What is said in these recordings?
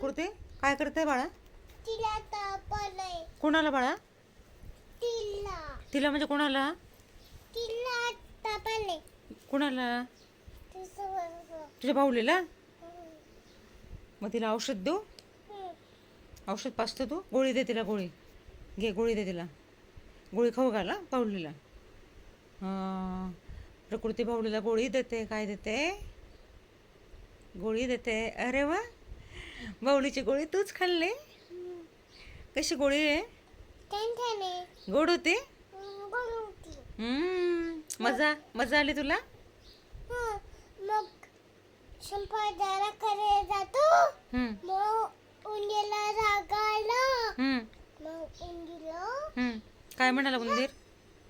प्रकृती काय करते बाळा? तिला तापलंय. कोणाला बाळा? तिला. तिला म्हणजे कोणाला? तिला तापलंय. कोणाला. तुझ्या भाऊलीला? हम्म. मग तिला औषध देऊ. औषध पाचतो तू? गोळी दे तिला गोळी. घे गोळी दे तिला. गोळी खाऊ घाला बाहुलीला प्रकृती बाहुलीला गोळी देते काय देते? गोळी देते. अरे वा. बाहुलीची गोळी तूच खाल्ली. कशी गोळी आहे? गोड होती? मजा मजा आली तुला? हं, मग संपादारा कडे जातो मग उंदीला हम्म, मग उंदीला. काय म्हणाला उंदीर?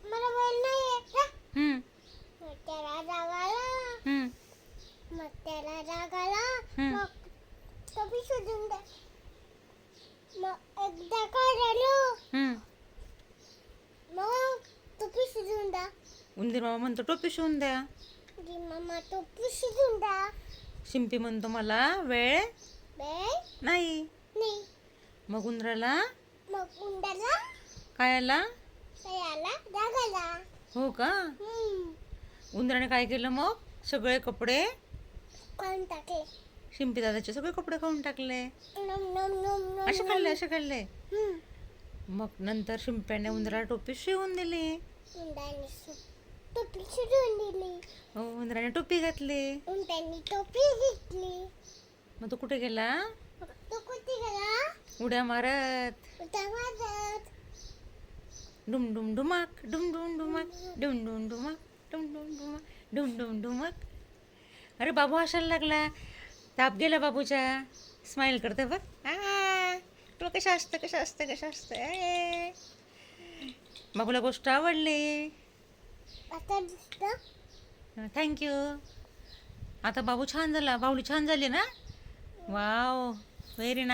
मला बोल नाही येत ना. हम्म, मग त्याला रागाला हम्म, मग त्याला रागाला हम्म. मग टोपी शोधून द्या मग एकदा काय झालं हम्म. मग टोपी शोधून द्या उंदीर मामा म्हणतो टोपी शिवून द्या की मम्मा टोपी शोधून द्या शिंपी म्हणतो मला वेळ बेल नाही। नाही। मग उंदराला? मग उंदराला? काय आला त्याला रागाला हो का? हम्म। उंदराने काय केलं मग? सगळे कपडे कोण टाकले. शिंपी दादाचे सगळे कपडे खाऊन टाकले. असे खाल्ले असे खाल्ले. मग नंतर शिंप्याने उंदराला टोपी शिवून दिली. टोपी शोधून दिली. हो, उंदराने टोपी घातली. उंदराने टोपी घेतली. मग तो कुठे गेला? तो कुठे गेला? उड्या मारत. उद्या वाजत डुम डुम डुमाक डुम डुम डुमाक. डुम डुम डुमाक डुम डुम डुमाक. डुम डुम डुमाक. अरे बाबू हसायला लागला. ताप गेला बाबूच्या. स्माईल करते बघ. तुला कशा असतं कशा असतं कशा असतं. बाबूला गोष्ट आवडली. थँक्यू आता बाबू छान झाला बाहुली छान झाली ना? Wow very